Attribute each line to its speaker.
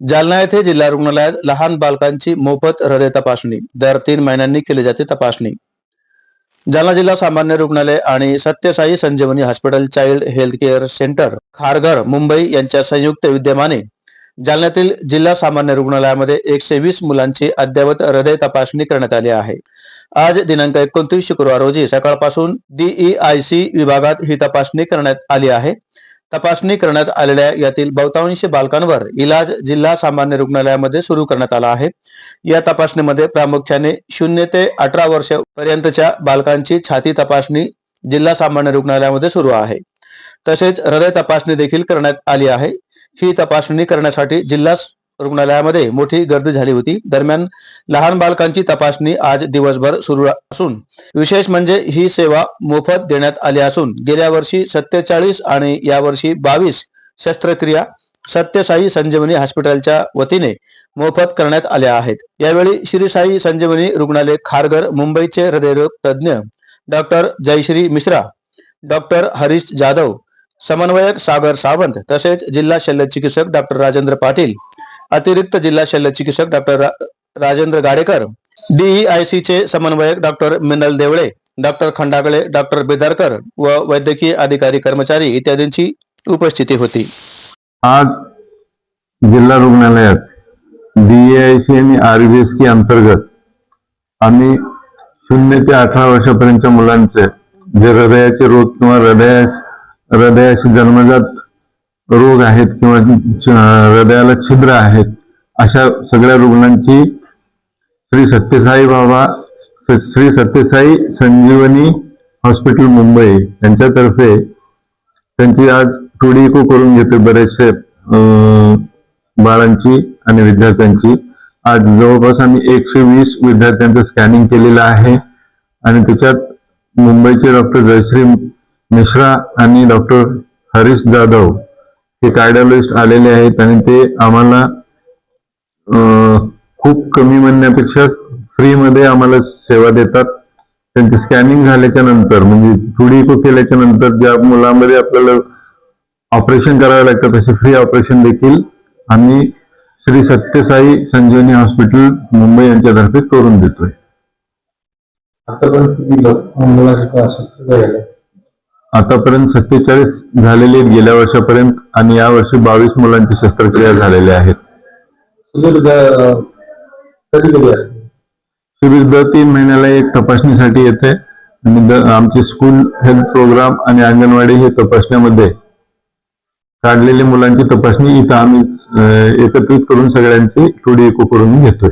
Speaker 1: जालना येथे जिल्हा रुग्णालयात लहान बालकांची मोफत हृदय तपासणी. दर तीन महिन्यांनी केली जाते तपासणी. जालना जिल्हा सामान्य रुग्णालय आणि Sathya Sai Sanjeevani hospital child health care centre Kharghar Mumbai यांच्या संयुक्त विद्यमाने जालन्यातील जिल्हा सामान्य रुग्णालयामध्ये एकशे वीस मुलांची अद्ययावत हृदय तपासणी करण्यात आली आहे. आज दिनांक एकोणतीस शुक्रवार रोजी सकाळपासून डीईआयसी विभागात ही तपासणी करण्यात आली आहे. तपासणी करण्यात आलेल्या यातील बहुतांश बालकांवर इलाज जिल्हा सामान्य रुग्णालयामध्ये सुरू करण्यात आला आहे. या तपासणीमध्ये प्रामुख्याने शून्य ते अठरा वर्ष पर्यंतच्या बालकांची छाती तपासणी जिल्हा सामान्य रुग्णालयामध्ये सुरू आहे. तसेच हृदय तपासणी देखील करण्यात आली आहे. ही तपासणी करण्यासाठी जिल्हा रुग्णालयामध्ये मोठी गर्दी झाली होती. दरम्यान लहान बालकांची तपासणी आज दिवसभर सुरू असून विशेष म्हणजे ही सेवा मोफत देण्यात आली असून गेल्या वर्षी सत्तेचाळीस आणि यावर्षी बावीस शस्त्रक्रिया सत्यसाई संजीवनी हॉस्पिटलच्या वतीने मोफत करण्यात आल्या आहेत. यावेळी श्री साई संजीवनी रुग्णालय खारघर मुंबईचे हृदयरोग तज्ज्ञ डॉक्टर जयश्री मिश्रा डॉक्टर हरीश जाधव समन्वयक सागर सावंत तसेच जिल्हा शल्य चिकित्सक डॉक्टर राजेंद्र पाटील अतिरिक्त जिल्हा शल्यचिकित्सक डॉक्टर रा- राजेंद्र गाडेकर डीईआयसी चे समन्वयक doctor Minal Deole doctor Khandagale doctor Bedarkar व वैद्यकीय अधिकारी कर्मचारी इत्यादींची उपस्थिती होती.
Speaker 2: आज जिल्हा रुग्णालयात डीएआयसी आणि आरबीएसके अंतर्गत आम्ही शून्य ते अठरा वर्षापर्यंतच्या मुलांचे जे हृदयाचे रोग किंवा हृदया हृदयाशी जन्मजात रोग आहेत किंवा हृदयाला छिद्र आहेत अशा सगळ्या रुग्णांची श्री सत्यसाई बाबा श्री सत्यसाई संजीवनी हॉस्पिटल मुंबई यांच्यातर्फे त्यांची आज टुडी इको करून घेते बरेचसे बाळांची आणि विद्यार्थ्यांची. आज जवळपास आम्ही एकशे वीस विद्यार्थ्यांचं स्कॅनिंग केलेलं आहे आणि त्याच्यात मुंबईचे डॉक्टर जयश्री मिश्रा आणि डॉक्टर हरीश जाधव हे कार्डिओलॉजिस्ट आलेले आहेत आणि ते आम्हाला अं, खूप कमी म्हणण्यापेक्षा फ्रीमध्ये आम्हाला सेवा देतात. त्यांचे स्कॅनिंग झाल्याच्यानंतर म्हणजे थोडी इको केल्याच्यानंतर ज्या मुलांमध्ये आपल्याला ऑपरेशन करावे लागतं तसे फ्री ऑपरेशन देखील आम्ही श्री सत्यसाई संजीवनी हॉस्पिटल मुंबई यांच्यातर्फे करून देतोय.
Speaker 3: आतापर्यंत किती लोक मुलांची
Speaker 2: आतापर्यंत सत्तेचाळीस झालेले गेल्या वर्षापर्यंत आणि या वर्षी बावीस मुलांची शस्त्रक्रिया झालेल्या आहेत
Speaker 3: शिबिर
Speaker 2: दर तीन महिन्याला एक तपासणीसाठी येते. आणि आमचे स्कूल हेल्थ प्रोग्राम आणि अंगणवाडी हे तपासण्यामध्ये काढलेल्या मुलांची तपासणी इथं आम्ही एकत्रित करून सगळ्यांची थोडी इको करून घेतोय.